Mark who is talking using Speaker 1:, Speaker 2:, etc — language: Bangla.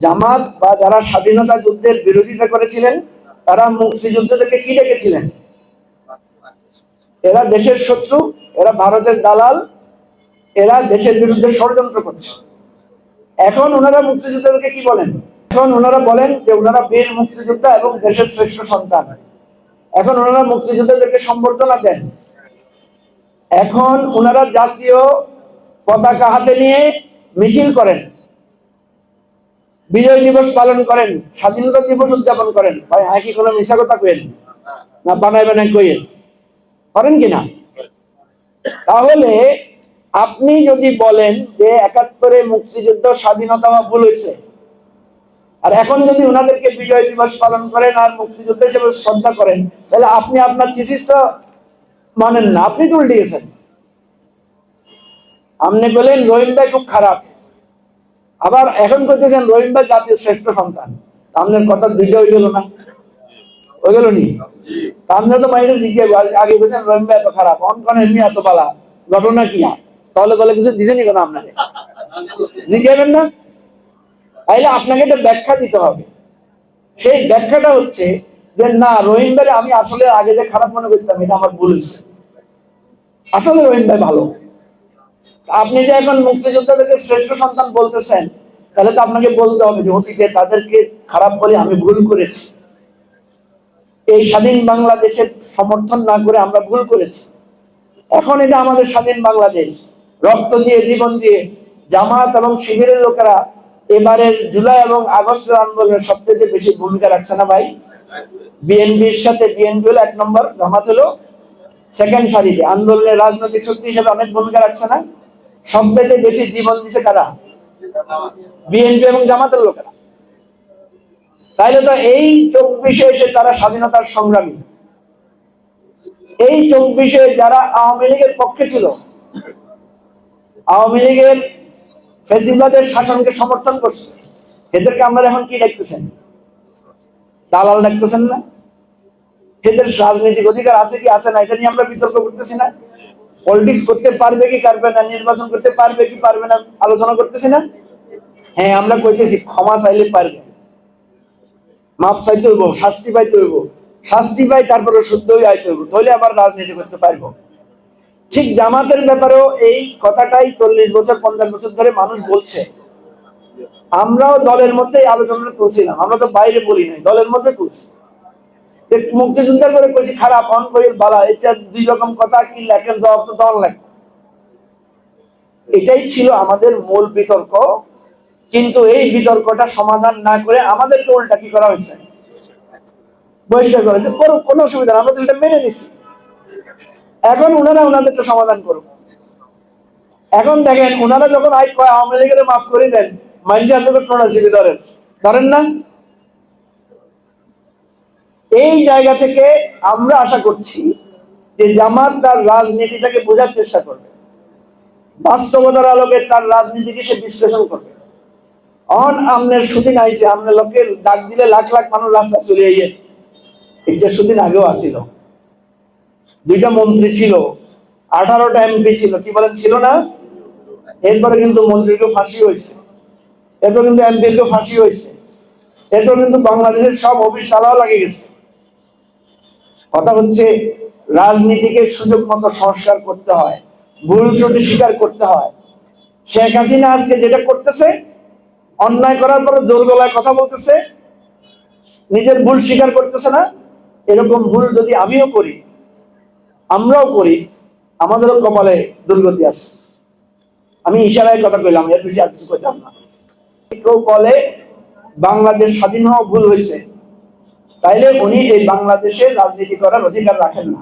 Speaker 1: জামাত বা যারা স্বাধীনতা যুদ্ধের বিরোধিতা করেছিলেন, তারা মুক্তিযুদ্ধদেরকে কি ডেকেছিলেন? এরা দেশের শত্রু, এরা ভারতের দালাল, এরা দেশের বিরুদ্ধে ষড়যন্ত্র করছে। এখন ওনারা মুক্তিযোদ্ধাদেরকে কি বলেন? এখন ওনারা বলেন যে ওনারা বীর মুক্তিযোদ্ধা এবং দেশের শ্রেষ্ঠ সন্তান। এখন ওনারা মুক্তিযোদ্ধাদেরকে সম্বর্ধনা দেন। এখন ওনারা জাতীয় পতাকা হাতে নিয়ে মিছিল করেন। বিজয় দিবস পালন করেন, স্বাধীনতা দিবস উদযাপন করেন। ভাই হ্যাঁ কি কোনো মিশা কথা কইেন? না বানাই বানাই কইেন। করেন কি না? তাহলে আপনি যদি বলেন যে একাত্তরে মুক্তিযুদ্ধ স্বাধীনতা হওয়া ভুল হয়েছে, আর এখন যদি ওনাদেরকে বিজয় দিবস পালন করেন আর মুক্তিযুদ্ধ হিসেবে শ্রদ্ধা করেন, তাহলে আপনি আপনার থিসিসটা মানেন না। আপনি তো গেছেন। আপনি বলেন রহিম খুব খারাপ। আবার এখন করতেছেন রহিম ভাই জাতির শ্রেষ্ঠ সন্তান। আপনার কথা দুইটা হয়ে গেল না? হয়ে গেল নি তা আপনি তো মাইনে জিজ্ঞে আগে বলছেন রহিম ভাই এত খারাপ অনকন এমনি এত বালা ঘটনা কি? তাহলে বলে কিছু দিছেনি কেন আপনাকে? জিজ্ঞাবেন না? তাইলে আপনাকে একটা ব্যাখ্যা দিতে হবে। সেই ব্যাখ্যাটা হচ্ছে যে, না, রহিম আমি আসলে আগে যে খারাপ মনে করতাম, এটা আমার ভুল হয়েছে। আসলে রহিম ভালো। আপনি যে এখন মুক্তিযোদ্ধাদেরকে শ্রেষ্ঠ সন্তান বলতেছেন, তাহলে তো আপনাকে বলতে হবে যে, অতীতে তাদেরকে খারাপ বলে আমি ভুল করেছি। এই স্বাধীন বাংলাদেশের সমর্থন না করে আমরা ভুল করেছি। এখন এটা আমাদের স্বাধীন বাংলাদেশ। রক্ত দিয়ে, জীবন দিয়ে জামাত এবং শিবিরের লোকেরা এবারের জুলাই এবং আগস্টের আন্দোলনের সবচেয়ে বেশি ভূমিকা রাখছে না ভাই? বিএনপির সাথে বিএনপি হলো এক নম্বর, জামাত হলো সেকেন্ড সারিতে। আন্দোলনের রাজনৈতিক শক্তি হিসেবে অনেক ভূমিকা রাখছে না? সবচাইতে বেশি জীবন দিছে কারা? বিএনপি এবং জামাতের লোকেরা। তাইলে তো এই চব্বিশে এসে তারা স্বাধীনতার সংগ্রামী। এই চব্বিশে যারা আওয়ামী লীগের পক্ষে ছিল, আওয়ামী লীগের ফেসিবাদের শাসনকে সমর্থন করছে, এদেরকে আমরা এখন কি দেখতেছেন? দালাল দেখতেছেন না? এদের রাজনৈতিক অধিকার আছে কি, আছে না, এটা নিয়ে আমরা বিতর্ক করতেছি না? পলিটিক্স করতে পারবে কি পারবে না, নির্বাচন করতে পারবে কি পারবে না, আলোচনা করতেছি না? হ্যাঁ আমরা কইতেছি ক্ষমা চাইলে পারবে। মাপ চাইতে হইব, শাস্তি পাইতে হইব। শাস্তি পাই, তারপরে শুদ্ধ হয়ে আইতে হইব। তাহলে আবার রাজনীতি করতে পারব। ঠিক জামাতের ব্যাপারেও এই কথাটাই চল্লিশ বছর, পঞ্চাশ বছর ধরে মানুষ বলছে। আমরাও দলের মধ্যে এই আলোচনাটা তুলছিলাম। আমরা তো বাইরে বলি নাই, দলের মধ্যে তুলছি। মুক্তিযুদ্ধ করে কইছি, খারাপ অন করি বালা, এটা দুই রকম কথা, কি লেখেন, জবাব তো দল লেখ এটাই ছিল আমাদের মূল বিতর্ক, কিন্তু এই বিতর্কটা সমাধান না করে আমাদেরকে উল্টা কি করা হয়েছে? বহিষ্কার করা হয়েছে। করুক কোনো অসুবিধা আমরা তো এটা মেনে নিছি। এখন ওনারা ওনাদেরটা সমাধান করুক। এখন দেখেন ওনারা যখন আই কয় আওয়ামী লীগের মাফ করে দেন, মাইন্ডে টোনা ধরেন ধরেন না এই জায়গা থেকে আমরা আশা করছি যে জামাত তার রাজনীতিটাকে বোঝার চেষ্টা করবে। বাস্তবতার আলোকে তার রাজনীতিকে সে বিশ্লেষণ করবে। অন আমনের সুদিন আইছে আমনের লোকের ডাক দিলে লাখ লাখ মানুষ রাস্তা চলে এই যে সুদিন আগেও আসিল দুইটা মন্ত্রী ছিল, আঠারোটা এমপি ছিল, কি বলেন ছিল না? এরপরে কিন্তু মন্ত্রীকে ফাঁসি হয়েছে। এরপর কিন্তু এমপিকে ফাঁসি হয়েছে। এরপর কিন্তু বাংলাদেশের সব অফিস তালাও লাগে গেছে। কথা হচ্ছে, রাজনীতিকে সুযোগ মতো সংস্কার করতে হয়, ভুল ত্রুটি স্বীকার করতে হয়। শেখ হাসিনা আজকে যেটা করতেছে, অন্যায় করার পরে জোর গলায় কথা বলতেছে, নিজের ভুল স্বীকার করতেছে না। এরকম ভুল যদি আমিও করি, আমরাও করি, আমাদেরও কপালে দুর্গতি আছে। আমি ইশারায় কথা কইলাম, এর বেশি আর কিছু কইতাম না। কেউ বলে, বাংলাদেশ স্বাধীন হওয়া ভুল হয়েছে তাইলে উনি এই বাংলাদেশের রাজনীতি করার অধিকার রাখেন না।